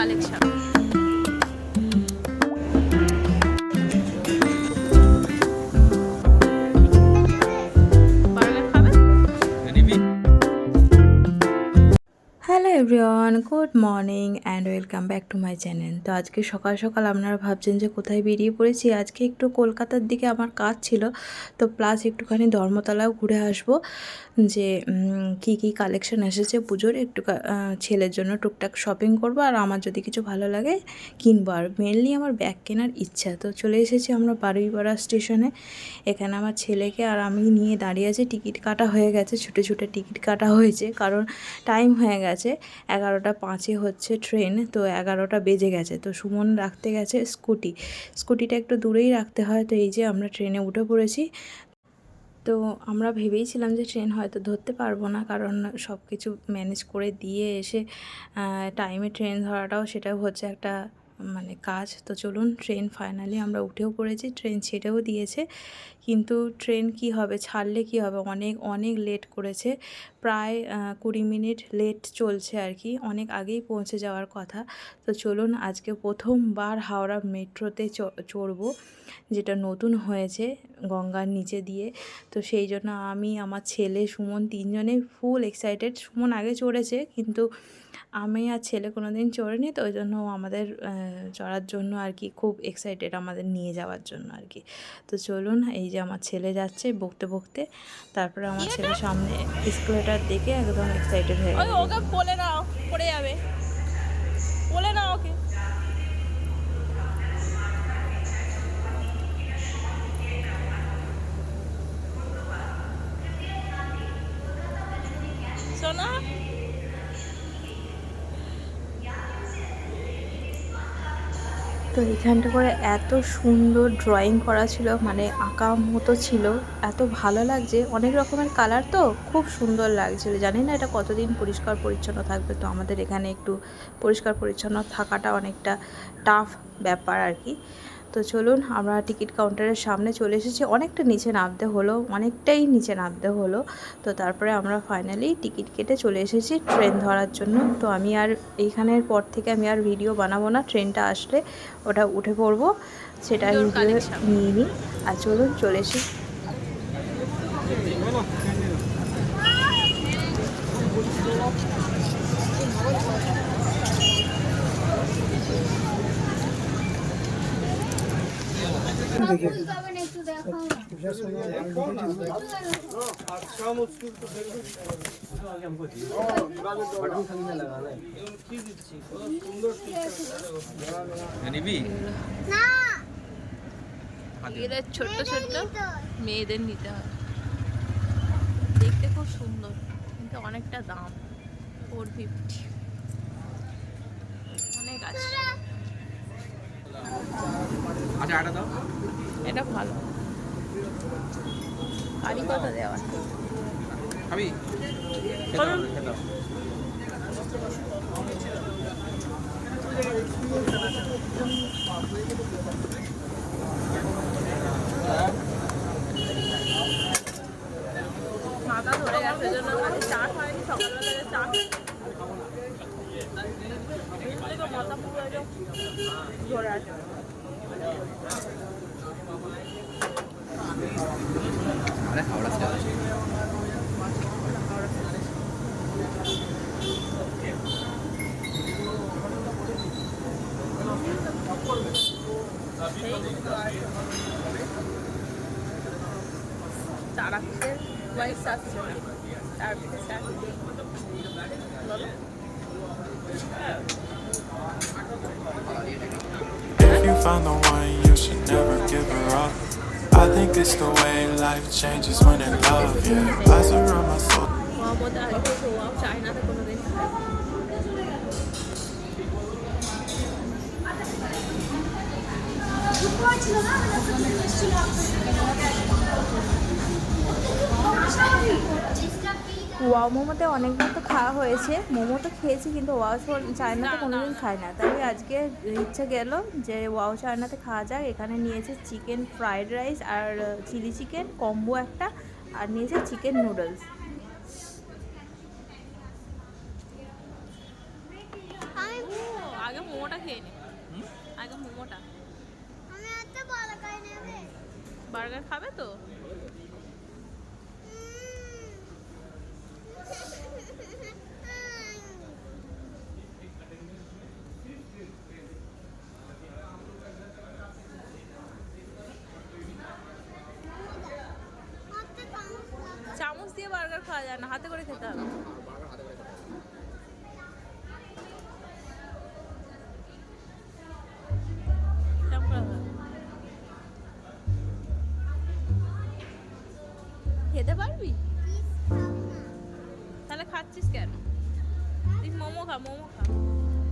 Collection. Everyone good morning and welcome back to my channel তো আজকে সকাল সকাল আপনারা ভাবছেন যে কোথায় বেরিয়ে পড়েছি? আজকে একটু কলকাতার দিকে আমার কাজ ছিল। তো প্লাস একটুখানি ধর্মতলাও ঘুরে আসব। যে কি কি কালেকশন এসেছে পুজোর? একটু ছেলের জন্য টুকটাক শপিং করব। আর আমার যদি কিছু ভালো লাগে, কিনবো। আর মেনলি আমার ব্যাগ কেনার ইচ্ছা। তো চলে এসেছি আমরা বারুইপাড়া স্টেশনে এখানে আমার ছেলেকে আর আমি নিয়ে দাঁড়িয়ে আছি। টিকিট কাটা হয়ে গেছে। ছুটে ছুটে টিকিট কাটা হয়েছে। কারণ টাইম হয়ে গেছে। এগারোটা পাঁচে হচ্ছে ট্রেন, তো এগারোটা বেজে গেছে। তো সুমন রাখতে গেছে স্কুটি। স্কুটিটা একটু দূরেই রাখতে হয়, তো এই যে আমরা ট্রেনে উঠে পড়েছি। তো আমরা ভেবেইছিলাম যে ট্রেন হয়তো ধরতে পারব না, কারণ সব কিছু ম্যানেজ করে দিয়ে এসে টাইমে ট্রেন ধরাটাও সেটাও হচ্ছে একটা মানে কাজ। তো চলুন ট্রেন ফাইনালি আমরা উঠেও পড়েছি। ট্রেন ছেড়েও দিয়েছে। কিন্তু ট্রেন কি হবে, ছাড়লে কি হবে? অনেক অনেক লেট করেছে। প্রায় কুড়ি মিনিট লেট চলছে আর কি। অনেক আগেই পৌঁছে যাওয়ার কথা। তো চলুন, আজকে প্রথমবার হাওড়া মেট্রোতে চড়বো, যেটা নতুন হয়েছে। গঙ্গার নিচে দিয়ে। তো সেই জন্য আমি আমার ছেলে সুমন তিনজনে ফুল এক্সাইটেড সুমন আগে চড়েছে কিন্তু আমি আর ছেলে কোনো দিন চড়েনি তো ওই জন্য আমাদের চড়ার জন্য আর কি খুব এক্সাইটেড আমাদের নিয়ে যাওয়ার জন্য আর কি। তো চলুন এই যে আমার ছেলে যাচ্ছে বকতে বকতে। তারপরে আমার ছেলে সামনে স্কুলেটার দেখে একদম এক্সাইটেড হয়ে গেল ওকে বলে নাও পড়ে যাবে। বলে নাও ওকে সোনা তো এখানটা করে এত সুন্দর ড্রয়িং করা ছিল মানে আঁকা মতো ছিল, এত ভালো লাগছে। অনেক রকমের কালার তো খুব সুন্দর লাগছিল। জানি না এটা কতদিন পরিষ্কার পরিচ্ছন্ন থাকবে, তো আমাদের এখানে একটু পরিষ্কার পরিচ্ছন্ন থাকাটা অনেকটা টাফ ব্যাপার আর কি। তো চলুন আমরা টিকিট কাউন্টারের সামনে চলে এসেছি। অনেকটা নিচে নামতে হলো অনেকটাই নিচে নামতে হলো। তো তারপরে আমরা ফাইনালি টিকিট কেটে চলে এসেছি ট্রেন ধরার জন্য। তো আমি আর এইখানের পর থেকে আমি আর ভিডিও বানাবো না ট্রেনটা আসলে ওটা উঠে পড়ব সেটা ভিডিও নিয়ে নিই। আর চলুন চলে এসে নিবি এদের ছোট্ট ছোট্ট? মেয়েদের নিতে হয় দেখতে খুব সুন্দর কিন্তু অনেকটা দাম। ফোর ফিফটি অনেক আছে। আচ্ছা আটা দাও। এটা ভালো। কারি কথা দেওয়া? খাবি মাথা ধরে গেছে জন্য আজকে চা খাইনি সকালবেলা চা মাথা পুরো ধরে আছে তারা পিসের ওয়াইস আসছে তার পিসের চা বলো If you find the one, you should never give her up. I think it's the way life changes when in love, yeah. Eyes around my Wow, মোমোতে অনেকবার তো খাওয়া হয়েছে। মোমো তো খেয়েছি, কিন্তু ওয়াও চায়নাতে কোনোদিন খাই না। তাই আজকে ইচ্ছে গেল যে ওয়াও চায়নাতে খাওয়া যাক। এখানে নিয়েছে চিকেন ফ্রাইড রাইস আর চিলি চিকেন, কম্বো একটা, আর নিয়েছে চিকেন নুডলস। আগে মোমোটা খেয়ে নে? আগে মোমোটা। বার্গার খাবে তো। চামচ দিয়ে বার্গার খাওয়া যায় না হাতে করে খেতে হবে। তুই মোমো খা মোমো খা একটু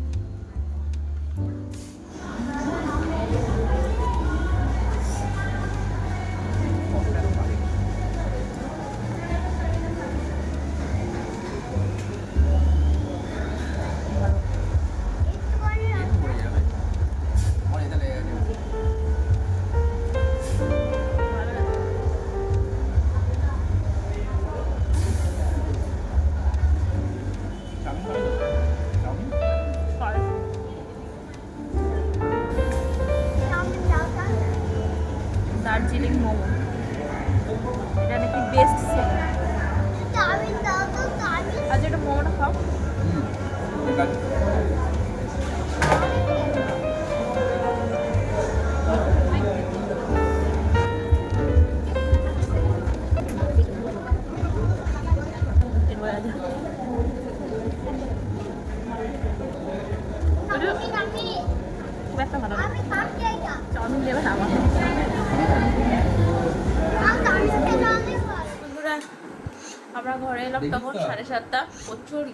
আমরা ঘরে এলাম তখন সাড়ে সাতটা। প্রচুর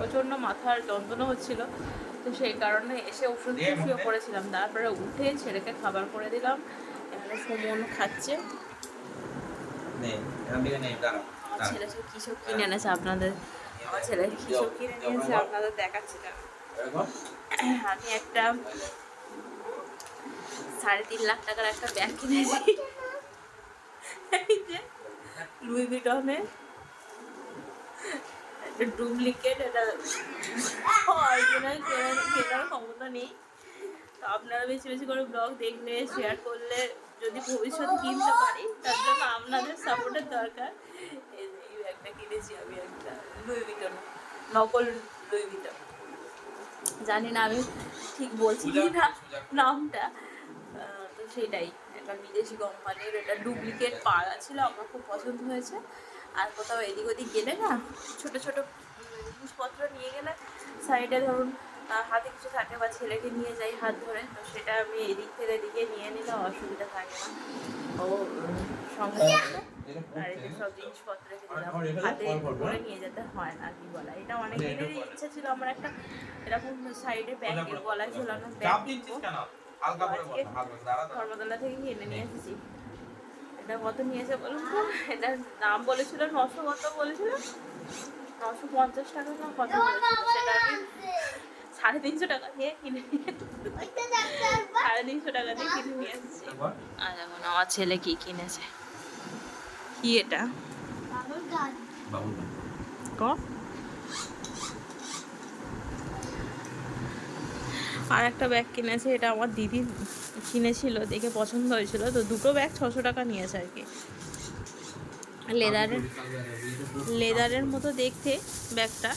প্রচণ্ড মাথার যন্ত্রণা হচ্ছিল। তো সেই কারণে এসে ওষুধ শুয়ে পড়েছিলাম তারপরে উঠে ছেলেকে খাবার করে দিলাম। এখানে সুমন খাচ্ছে। ছেলে সব কী সব কিনে এনেছে আপনাদের? আমার ছেলে কী সব কিনে নিয়েছে আপনাদের দেখাচ্ছি। না এরকম? আমি একটা সাড়ে তিন লাখ টাকার একটা ব্যাগ কিনেছি। লুই একটা ডুপ্লিকেট এটা অরিজিনাল কেনার কেনার ক্ষমতা নেই। তো আপনারা বেশি বেশি করে ব্লগ দেখলে শেয়ার করলে যদি ভবিষ্যতে কিনতে পারি তার জন্য আপনাদের সাপোর্টের দরকার। এই ব্যাগটা কিনেছি আমি একটা লুই ভিটন নকল লুই ভিটন জানি না আমি ঠিক বলছি কি না নামটা। তো সেটাই। একটা বিদেশি কোম্পানির এটা ডুপ্লিকেট পাড়া ছিল আমার খুব পছন্দ হয়েছে। আর কোথাও এদিক ওদিক গেলে না ছোটো ছোটো জিনিসপত্র নিয়ে গেলে সাইডে ধরুন হাতে কিছু থাকে বা ছেলেকে নিয়ে যাই হাত ধরে তো সেটা আমি এদিক থেকে এদিকে নিয়ে নিলে অসুবিধা থাকে না। ও সঙ্গে এই সব জিনিসপত্র হাতে করে নিয়ে যেতে হয় না কি বলা। এটা অনেক দিনেরই ইচ্ছা ছিল আমার একটা এরকম সাইডে ব্যাগ গলায় ঝোলানো ব্যাগ কিনবো হালকা করে বল হালকা করে দাঁড়া দাঁড়া। ধর্মতলা থেকে কিনে নিয়ে এসেছি। এটা কত নিয়েছে বলুন তো? এটার দাম বলেছিল নশো কত বলেছিল? নশো পঞ্চাশ টাকা না কত সেটা আমি সাড়ে তিনশো টাকা দিয়ে কিনে নিয়ে। সাড়ে তিনশো টাকা দিয়ে কিনে নিয়ে এসেছি। আর এখন আমার ছেলে কি কিনেছে। কি এটা? বাবুর ক? আর একটা ব্যাগ কিনেছে এটা আমার দিদি কিনেছিল দেখে পছন্দ হয়েছিল। তো দুটো ব্যাগ ছশো টাকা নিয়েছে আর কি। লেদারের লেদারের মতো দেখতে ব্যাগটা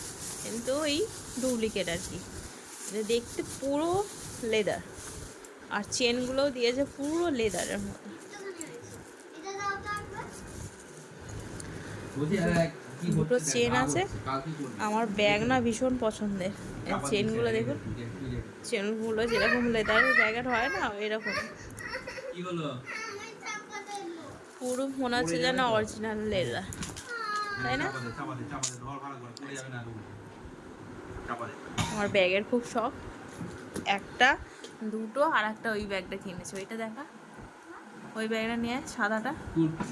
কিন্তু ওই ডুপ্লিকেট আর কি। দেখতে পুরো লেদার আর চেনগুলোও দিয়েছে পুরো লেদারের মতো। দুটো চেন আছে। আমার ব্যাগ না ভীষণ পছন্দের। চেনগুলো দেখুন। চেনগুলো যেরকম লেদারের ব্যাগের হয় না এরকম। পুরো মনে হচ্ছে যেন অরিজিনাল লেদার তাই না? আমার ব্যাগের খুব শখ। একটা, দুটো, আর একটা ওই ব্যাগটা কিনেছে। ওইটা দেখা। ওই ব্যাগটা নিয়ে সাদাটা।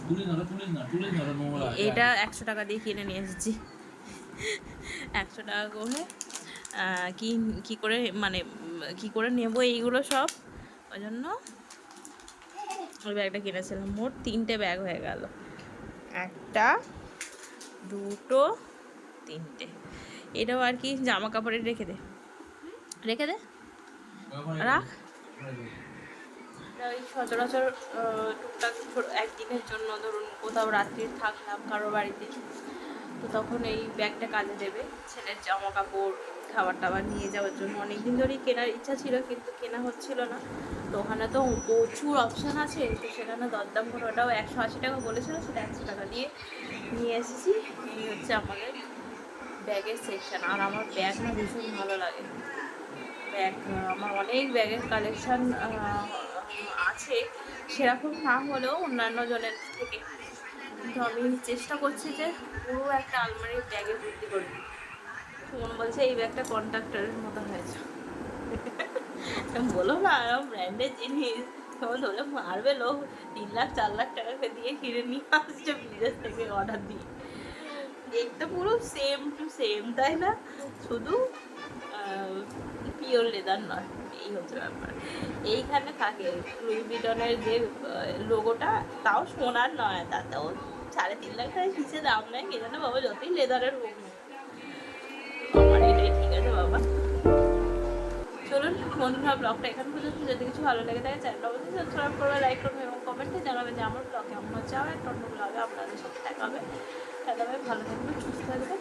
তুলি না তুলি না তুলি না নোংরা এটা একশো টাকা দিয়ে কিনে নিয়ে এসেছি। একশো টাকা করে কি কি করে মানে কি করে নেব এইগুলো সব? ওই জন্য ওই ব্যাগটা কিনেছিলাম। মোট তিনটে ব্যাগ হয়ে গেল। একটা দুটো তিনটে। এটাও আর কি জামা কাপড়ে রেখে দে। রেখে দে। রাখ। ওই সচরাচর টুকটাক একদিনের জন্য ধরুন কোথাও রাত্রি থাকলাম কারও বাড়িতে, তো তখন এই ব্যাগটা কাজে দেবে। ছেলের জামা কাপড় খাবার টাবার নিয়ে যাওয়ার জন্য। অনেক দিন ধরেই কেনার ইচ্ছা ছিল, কিন্তু কেনা হচ্ছিল না। তো ওখানে তো প্রচুর অপশান আছে, তো সেখানে দরদাম করে ওটাও একশো আশি টাকা বলেছিল, সেটা একশো টাকা দিয়ে নিয়ে এসেছি। এই হচ্ছে আমাদের ব্যাগের সেকশন আর আমার ব্যাগ ভীষণ ভালো লাগে। ব্যাগ, আমার অনেক ব্যাগের কালেকশন আছে, সেরকম না হলেও অন্যান্য জনের থেকে। কিন্তু আমি চেষ্টা করছি যে পুরো একটা আলমারির ব্যাগে ভর্তি করব মন বলছে, এই ব্যাগটা কন্ট্রাক্টরের মতো হয়েছে। বলো না, এরকম ব্র্যান্ডের জিনিস। তখন ধরে মারবে লোক, তিন লাখ, চার লাখ টাকা দিয়ে কিনে নিয়ে আসছে বিদেশ থেকে অর্ডার দিয়ে। দেখতে পুরো সেম টু সেম তাই না? শুধু পিওর লেদার নয়। এই হচ্ছে ব্যাপার। এইখানে থাকে লুইবিটনের যে লোগোটা তাও সোনার নয়, তাতেও সাড়ে তিন লাখ টাকা হিসে দাম নেয়, কে জানে বাবা, যতই লেদারের হোক আমার এটাই ঠিক আছে বাবা। চলুন, বন্ধুরা ব্লগটা এখান পর্যন্ত। যদি কিছু ভালো লাগে থাকে চ্যানেলটা অবশ্যই সাবস্ক্রাইব করবে লাইক করবে এবং কমেন্টে জানাবে যে, আমার ব্লগ কেমন হচ্ছে? আমার একটা অন্য ব্লগে আপনাদের সাথে দেখাবে তাহলে ভালো থাকবে সুস্থ থাকবে